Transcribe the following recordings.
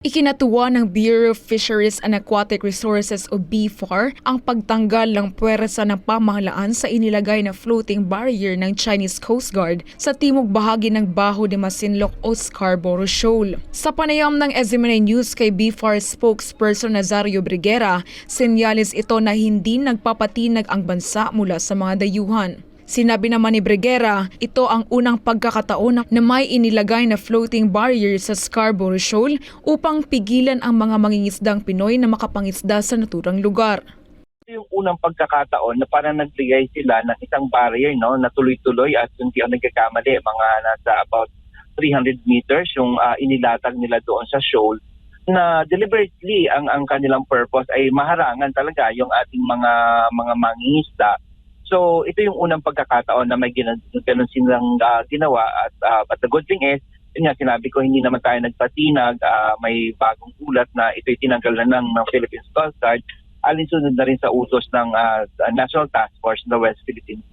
Ikinatuwa ng Bureau of Fisheries and Aquatic Resources o BFAR ang pagtanggal ng puwersa ng pamahalaan sa inilagay na floating barrier ng Chinese Coast Guard sa timog bahagi ng Baho de Masinloc o Scarborough Shoal. Sa panayam ng SMNA News kay BFAR spokesperson Nazario Briguera, senyalis ito na hindi nagpapatinag ang bansa mula sa mga dayuhan. Sinabi naman ni Briguera, ito ang unang pagkakataon na may inilagay na floating barrier sa Scarborough Shoal upang pigilan ang mga mangingisdang Pinoy na makapangisda sa naturang lugar. ito yung unang pagkakataon na parang nagbigay sila ng isang barrier no na tuloy-tuloy at kung di ako nagkakamali mga nasa about 300 meters yung ah, inilatag nila doon sa shoal na deliberately ang ang kanilang purpose ay maharangan talaga yung ating mga mga mangingisda. So ito yung unang pagkakataon na may gina- ganun silang ah, ginawa at ah, but the good thing is yun nga sinabi ko hindi naman tayo nagpatinag ah, may bagong ulat na ito'y tinanggal na ng, ng Philippine Coast Guard alinsunod na rin sa utos ng ah, National Task Force ng West Philippines.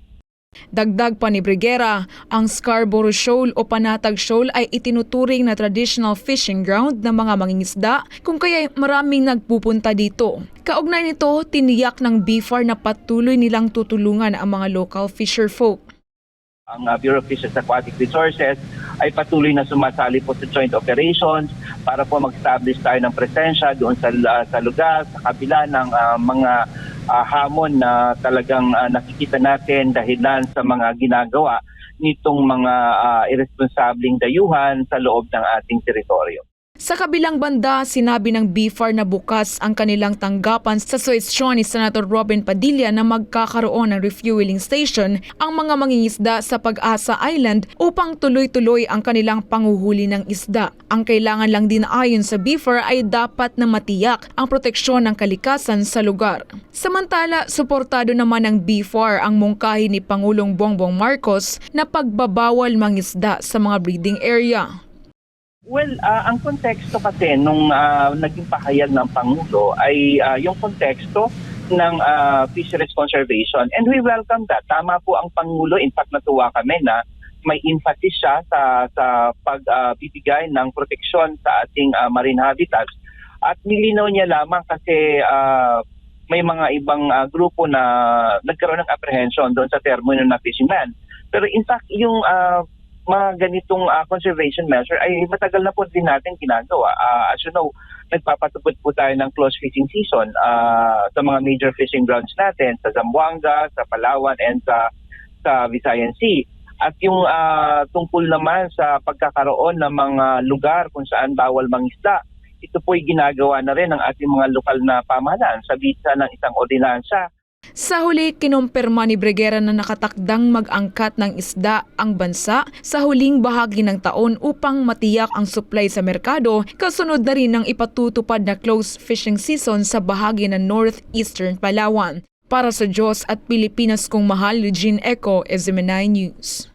Dagdag pa ni Briguera, ang Scarborough Shoal o Panatag Shoal ay itinuturing na traditional fishing ground ng mga mangingisda kung kaya maraming nagpupunta dito. Kaugnay nito, tiniyak ng BFAR na patuloy nilang tutulungan ang mga local fisherfolk. Ang ah, Bureau of Fisheries Aquatic Resources ay patuloy na sumasali po sa joint operations para po mag-establish tayo ng presensya doon sa, ah, sa lugar, sa kabila ng ah, mga ah, hamon na talagang ah, nakikita natin dahilan sa mga ginagawa nitong mga ah, irresponsableng dayuhan sa loob ng ating teritoryo. Sa kabilang banda, sinabi ng BFAR na bukas ang kanilang tanggapan sa suwestyon ni Senator Robin Padilla na magkakaroon ng refueling station ang mga mangingisda sa Pag-asa Island upang tuloy-tuloy ang kanilang panguhuli ng isda. Ang kailangan lang din ayon sa BFAR ay dapat na matiyak ang proteksyon ng kalikasan sa lugar. Samantala, suportado naman ng BFAR ang mungkahi ni Pangulong Bongbong Marcos na pagbabawal mangisda sa mga breeding area. Well, ah, ang konteksto kasi nung ah, naging pahayag ng Pangulo ay ah, yung konteksto ng ah, fisheries conservation and we welcome that. Tama po ang Pangulo. In fact, natuwa kami na may emphasis siya sa, sa pagbibigay ng proteksyon sa ating ah, marine habitats. At nilinaw niya lamang kasi ah, may mga ibang ah, grupo na nagkaroon ng apprehension doon sa termo na fishing ban. Pero in fact, yung ah, mga ganitong ah, conservation measure ay matagal na po din natin ginagawa. Ah, as you know, nagpapatupad po tayo ng close fishing season ah, sa mga major fishing grounds natin sa Zamboanga, sa Palawan, and sa sa Visayan Sea. At yung ah, tungkol naman sa pagkakaroon ng mga lugar kung saan bawal mangisda, ito po'y ginagawa na rin ng ating mga lokal na pamahalaan sa bisa ng isang ordinansya Sa huli, kinumpirma ni Briguera na nakatakdang mag-angkat ng isda ang bansa sa huling bahagi ng taon upang matiyak ang supply sa merkado kasunod na rin ng ipatutupad na close fishing season sa bahagi ng northeastern Palawan. Para sa Diyos at Pilipinas kong mahal, Eugene Eco, SMNI News.